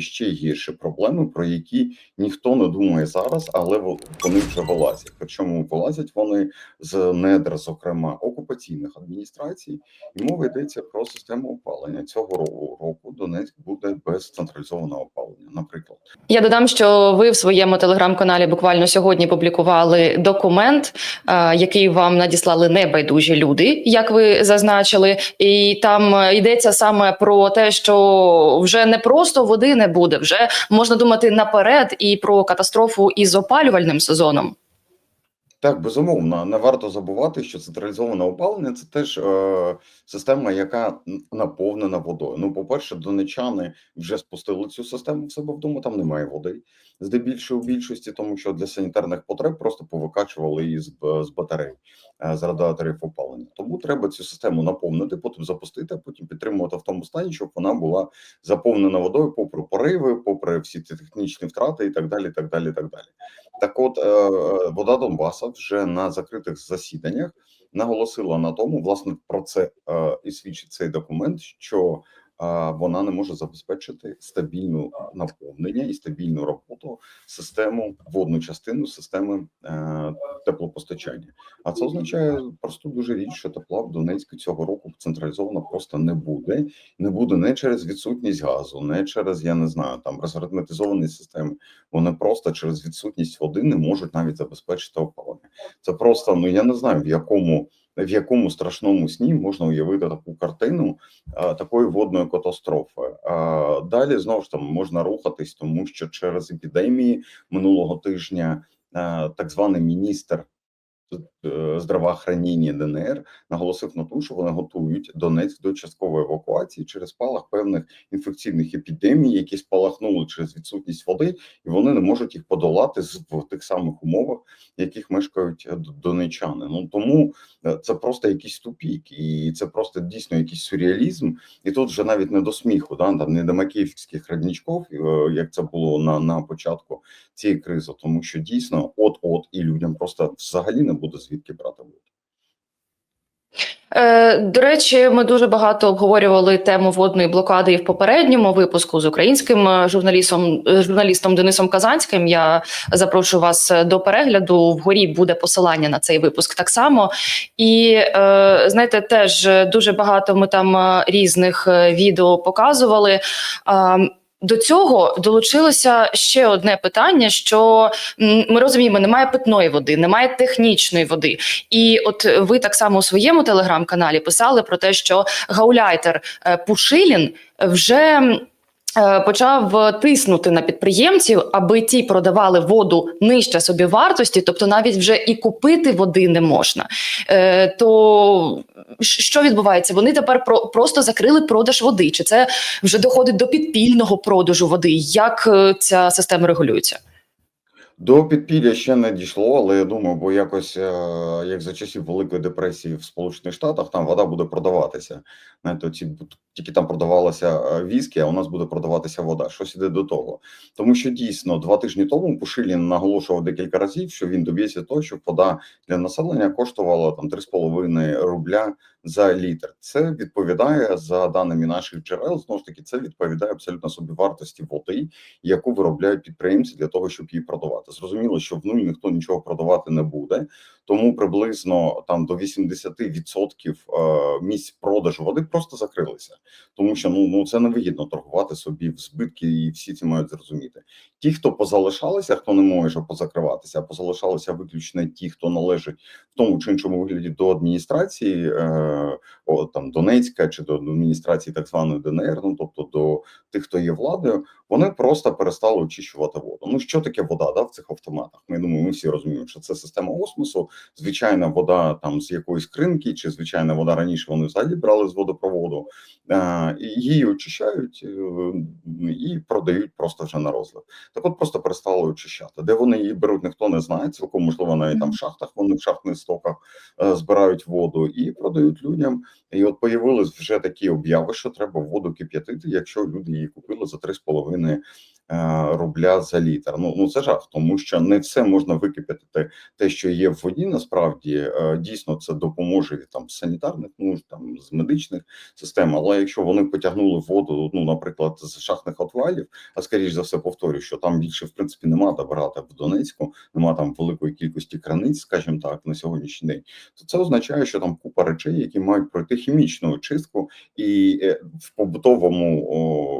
ще гірші проблеми, про які ніхто не думає зараз, але вони вже вилазять. Причому вилазять вони з недр, зокрема окупаційних адміністрацій, і мова йдеться про систему опалення. Цього року Донецьк буде без централізованого опалення. Наприклад, Я додам, що ви в своєму телеграм-каналі буквально сьогодні публікували документ, е, який вам надіслали небайдужі люди, як ви зазначили, і там е, йдеться саме про те, що вже не просто води не буде, вже можна думати наперед і про катастрофу із опалювальним сезоном. Так, безумовно, не варто забувати, що централізоване опалення це теж е, система, яка наповнена водою. Ну, по-перше, донечани вже спустили цю систему в себе вдома, там немає води. Здебільшого більшості, тому що для санітарних потреб просто повикачували її з, з батарей е, з радіаторів опалення. Тому треба цю систему наповнити, потім запустити, а потім підтримувати в тому стані, щоб вона була заповнена водою, попри пориви, попри всі ці технічні втрати і так далі. так далі, так далі. Так, от е, е, вода Донбаса вже на закритих засіданнях наголосила на тому, власне, про це е, і свідчить цей документ, що е, вона не може забезпечити стабільну наповнення і стабільну роботу систему водну частину системи е, теплопостачання. А це означає просту дуже річ, що тепла в Донецьку цього року централізовано просто не буде. Не буде не через відсутність газу, не через я не знаю там розгерметизовані системи. Вони просто через відсутність води не можуть навіть забезпечити опалення. Це просто ну я не знаю в якому. В якому страшному сні можна уявити таку картину такої водної катастрофи? Далі знову ж там можна рухатись, тому що через епідемії минулого тижня так званий міністр е, здравоохранення ДНР наголосив на тому, що вони готують Донецьк до часткової евакуації через спалах певних інфекційних епідемій, які спалахнули через відсутність води, і вони не можуть їх подолати в тих самих умовах, в яких мешкають е, донечани. Ну тому е, це просто якийсь тупік, і це просто дійсно якийсь сюрреалізм. І тут вже навіть не до сміху, да там не до макіївських раднічков, як це було на, на початку цієї кризи, тому що дійсно, от от і людям просто взагалі не буде звідки брати воду. Е, До речі, ми дуже багато обговорювали тему водної блокади і в попередньому випуску з українським е, журналістом е, журналістом Денисом Казанським. Я запрошую вас до перегляду. Вгорі буде посилання на цей випуск так само. І знаєте, теж дуже багато ми там різних відео показували. До цього долучилося ще одне питання: що ми розуміємо, немає питної води, немає технічної води. І от ви так само у своєму телеграм-каналі писали про те, що гауляйтер е, Пушилін вже. Е, Почав тиснути на підприємців, аби ті продавали воду нижче собі вартості, тобто навіть вже і купити води не можна. Е, то що відбувається? Вони тепер про просто закрили продаж води. Чи це вже доходить до підпільного продажу води? Як е, ця система регулюється? До підпілля ще не дійшло, але я думаю, бо якось е, як за часів Великої депресії в Сполучених Штатах там вода буде продаватися. Знаєте, ці тільки там продавалася е, віскі, а у нас буде продаватися вода. Щось іде до того. Тому що дійсно два тижні тому Пушилін наголошував декілька разів, що він доб'ється того, щоб вода для населення коштувала там 3,5 рубля за літр. Це відповідає за даними наших джерел. Знову ж таки, це відповідає абсолютно собівартості води, яку виробляють підприємці для того, щоб її продавати. Зрозуміло, що в нуль ніхто нічого продавати не буде, тому приблизно там до 80% е, місць продажу води просто закрилися, тому що ну ну це невигідно торгувати собі в збитки, і всі це мають зрозуміти. Ті, хто позалишалися, хто не може позакриватися, а позалишалися виключно ті, хто належить в тому чи іншому вигляді до адміністрації, е, о, там Донецька чи до адміністрації так званої ДНР, ну тобто до тих, хто є владою, вони просто перестали очищувати воду. Ну що таке вода да, в цих автоматах? Ми думаю, ми всі розуміємо, що це система осмосу, звичайна вода там з якоїсь кринки, чи звичайна вода раніше вони взагалі брали з водопроводу, її очищають е, і продають просто вже на розлив. Так от просто перестали очищати. Де вони її беруть, ніхто не знає. Цілком можливо, навіть там в шахтах вони в шахтних стоках е, збирають воду і продають людям. І от появились вже такі обяви, що треба воду кип'ятити, якщо люди її купили за 3,5 е, рубля за літр. Ну ну це жах, тому що не все можна википятити. Те, що є в воді, насправді е, дійсно це допоможе від там санітарних нужд, там з медичних систем. Але якщо вони потягнули воду, ну наприклад, з шахтних отвалів, а скоріш за все повторю, що там більше в принципі нема де брати в Донецьку, нема там великої кількості краниць, скажімо так, на сьогоднішній день, то це означає, що там купа речей, які мають пройти хімічну очистку, і е, в побутовому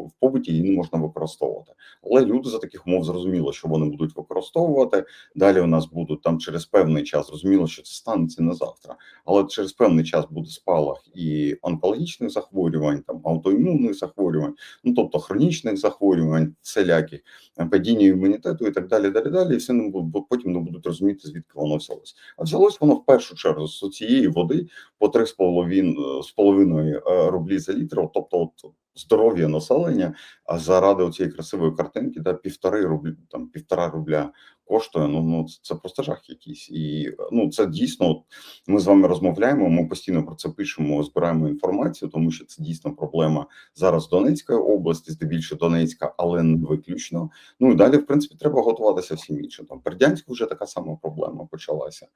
в побуті її не можна використовувати. Але люди за таких умов зрозуміло, що вони будуть використовувати. Далі у нас будуть там через певний час зрозуміло, що це станеться не завтра, але через певний час буде спалах і онкологічних захворювань, там аутоімунних захворювань, ну тобто хронічних захворювань, всіляких е, падіння імунітету і так далі. Далі далі, і все не будуть потім не будуть розуміти, звідки воно взялось. А взялось воно в першу чергу з цієї води по 3,5 з половиною е, рублі за літр, тобто от здоров'я населення, а заради цієї красивої картинки, да, півтори рублі, там півтора рубля коштує. Ну ну це просто жах якийсь. І ну це дійсно. От, ми з вами розмовляємо. Ми постійно про це пишемо, збираємо інформацію, тому що це дійсно проблема зараз Донецької області, здебільшого Донецька, але не виключно. Ну і далі, в принципі, треба готуватися всім іншим. Там Бердянську вже така сама проблема почалася.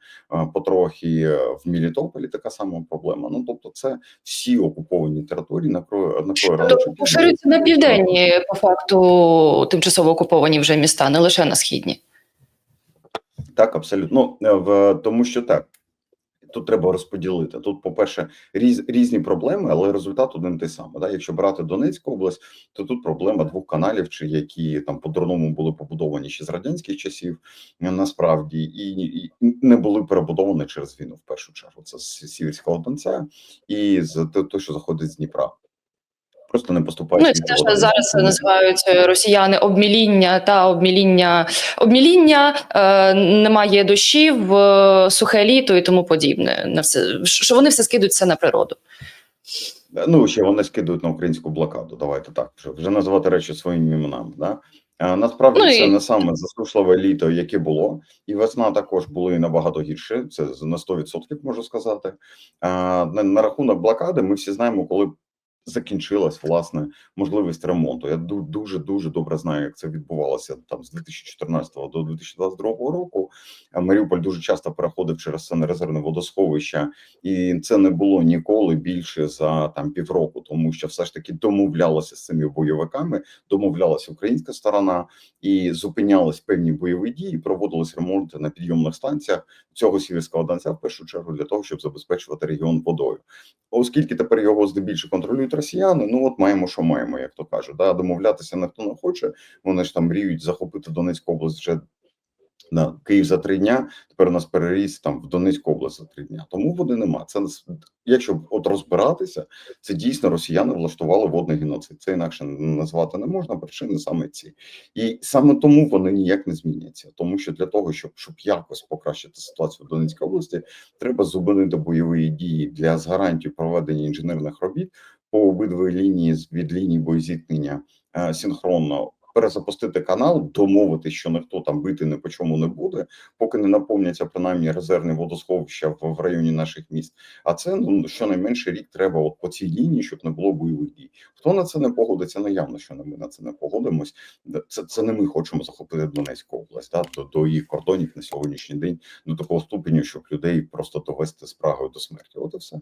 Потрохи е, в Мілітополі така сама проблема. Ну тобто, це всі окуповані території на Тобто на південні, по факту, тимчасово окуповані вже міста, не лише на східні. Так, абсолютно. Ну, в тому, що так. Тут треба розподілити. Тут, по-перше, різ, різні проблеми, але результат один той самий. Да? Якщо брати Донецьку область, то тут проблема двох каналів, чи які там по-дурному були побудовані ще з радянських часів, насправді, і, і не були перебудовані через війну в першу чергу. Це з Сіверського Донця і з те, що заходить з Дніпра. Просто не поступають. Ну, це те, що зараз називають е, росіяни обміління та обміління. Обміління е, немає дощів, е, сухе літо і тому подібне. На все що вони все скидують все на природу. Ну ще вони скидують на українську блокаду. Давайте так вже вже називати речі своїми іменами. Да? А, насправді ну, це і... не саме засушливе літо, яке було, і весна також були набагато гірше. Це на 100% можу сказати. А, на, на рахунок блокади, ми всі знаємо, коли закінчилась власне можливість ремонту. Я дуже дуже добре знаю, як це відбувалося там з 2014 до 2022 року. Маріуполь дуже часто переходив через це резервне водосховище, і це не було ніколи більше за там півроку, тому що все ж таки домовлялося з цими бойовиками, домовлялася українська сторона і зупинялись певні бойові дії, проводились ремонти на підйомних станціях цього сіверського донця в першу чергу для того, щоб забезпечувати регіон водою, оскільки тепер його здебільшого контролюють росіяни. Ну от маємо, що маємо, як то кажуть. Да, домовлятися ніхто не хоче. Вони ж там мріють захопити Донецьку область вже на Київ за три дня. Тепер у нас переріс там в Донецьку область за три дня. Тому води нема. Це якщо от розбиратися, це дійсно росіяни влаштували водний геноцид. Це інакше назвати не можна. Причини саме ці, і саме тому вони ніяк не зміняться. Тому що для того, щоб щоб якось покращити ситуацію в Донецькій області, треба зупинити бойові дії для з гарантій проведення інженерних робіт по обидві лінії від лінії боєзіткнення е, синхронно перезапустити канал, домовити, що ніхто там бити ні по чому не буде, поки не наповняться принаймні резервні водосховища в, в районі наших міст. А це ну щонайменше рік треба от по цій лінії, щоб не було бойових дій. Хто на це не погодиться? Ну явно, що ми на це не погодимось. Це це не ми хочемо захопити Донецьку область, да, до, до їх кордонів на сьогоднішній день до такого ступеню, щоб людей просто довести з Прагою до смерті. От і все.